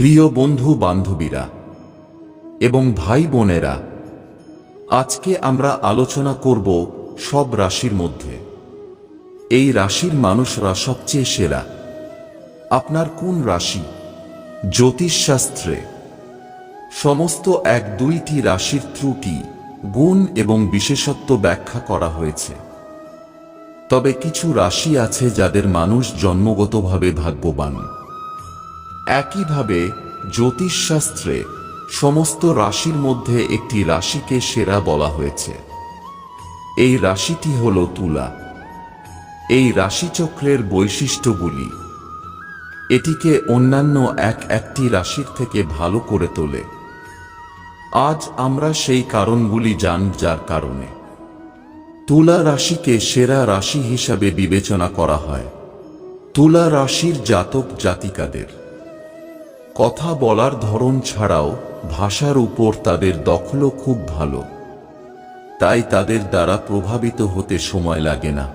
প্রিয় বন্ধু বান্ধবীরা এবং ভাই বোনেরা, আজকে আমরা আলোচনা করব সব রাশির মধ্যে। এই রাশির মানুষরা সবচেয়ে সেরা। আপনার কোন রাশি? জ্যোতিষশাস্ত্রে সমস্ত এক দুইটি রাশির ত্রুটি, গুণ এবং বিশেষত্ব ব্যাখ্যা করা হয়েছে। তবে কিছু রাশি আছে যাদের মানুষ জন্মগতভাবে ভাগ্যবান। একইভাবে জ্যোতিষশাস্ত্রে সমস্ত রাশির মধ্যে একটি রাশিকে সেরা বলা হয়েছে। এই রাশিটি হল তুলা। এই রাশিচক্রের বৈশিষ্ট্যগুলি। এটিকে অন্যান্য এক একটি রাশির থেকে ভালো করে তোলে। আজ আমরা সেই কারণগুলি জান যার কারণে। তুলা রাশিকে সেরা রাশি হিসাবে বিবেচনা করা হয়। তুলা রাশির জাতক জাতিকাদের। কথা বলার ধরন ছাড়াও ভাষার উপর তাদের দখলও খুব ভালো। তাই তাদের দ্বারা প্রভাবিত হতে সময় লাগে না।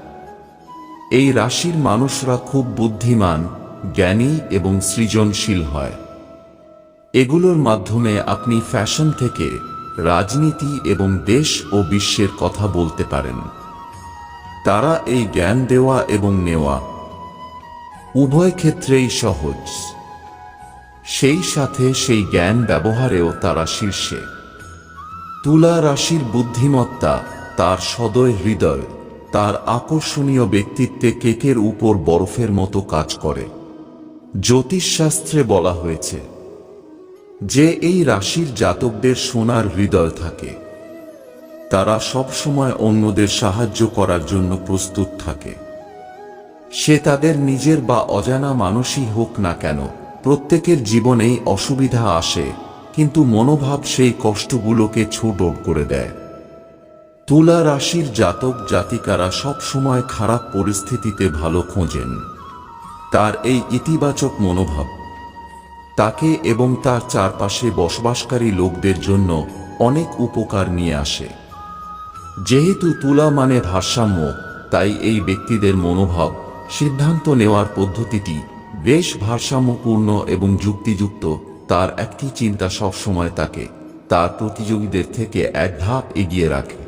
এই রাশির মানুষরা খুব বুদ্ধিমান, জ্ঞানী এবং সৃজনশীল হয়। এগুলোর মাধ্যমে আপনি ফ্যাশন থেকে রাজনীতি এবং দেশ ও বিশ্বের কথা বলতে পারেন। তারা এই জ্ঞান দেওয়া এবং নেওয়া উভয় ক্ষেত্রেই সহজ। সেই সাথে সেই জ্ঞান ব্যবহারেও তারা শীর্ষে। তুলা রাশির বুদ্ধিমত্তা, তার সদয় হৃদয়, তার আকর্ষণীয় ব্যক্তিত্বে কেকের উপর বরফের মতো কাজ করে। জ্যোতিষশাস্ত্রে বলা হয়েছে, যে এই রাশির জাতকদের সোনার হৃদয় থাকে, তারা সব সময় অন্যদের সাহায্য করার জন্য প্রস্তুত থাকে। সে তাদের নিজের বা অজানা মানুষই হোক না কেন প্রত্যেকের জীবনেই অসুবিধা আসে, কিন্তু মনোভাব সেই কষ্টগুলোকে ছোট করে দেয়। তুলা রাশির জাতক জাতিকারা সব সময় খারাপ পরিস্থিতিতে ভালো খোঁজেন। তার এই ইতিবাচক মনোভাব, তাকে এবং তার চারপাশে বসবাসকারী লোকদের জন্য অনেক উপকার নিয়ে আসে। যেহেতু তুলা মানে ভারসাম্য, তাই এই ব্যক্তিদের মনোভাব সিদ্ধান্ত নেওয়ার পদ্ধতিটি বেশ ভারসাম্যপূর্ণ এবং যুক্তিযুক্ত, তার একটি চিন্তা সবসময় তাকে, তার প্রতিযোগীদের থেকে এক ধাপ এগিয়ে রাখে।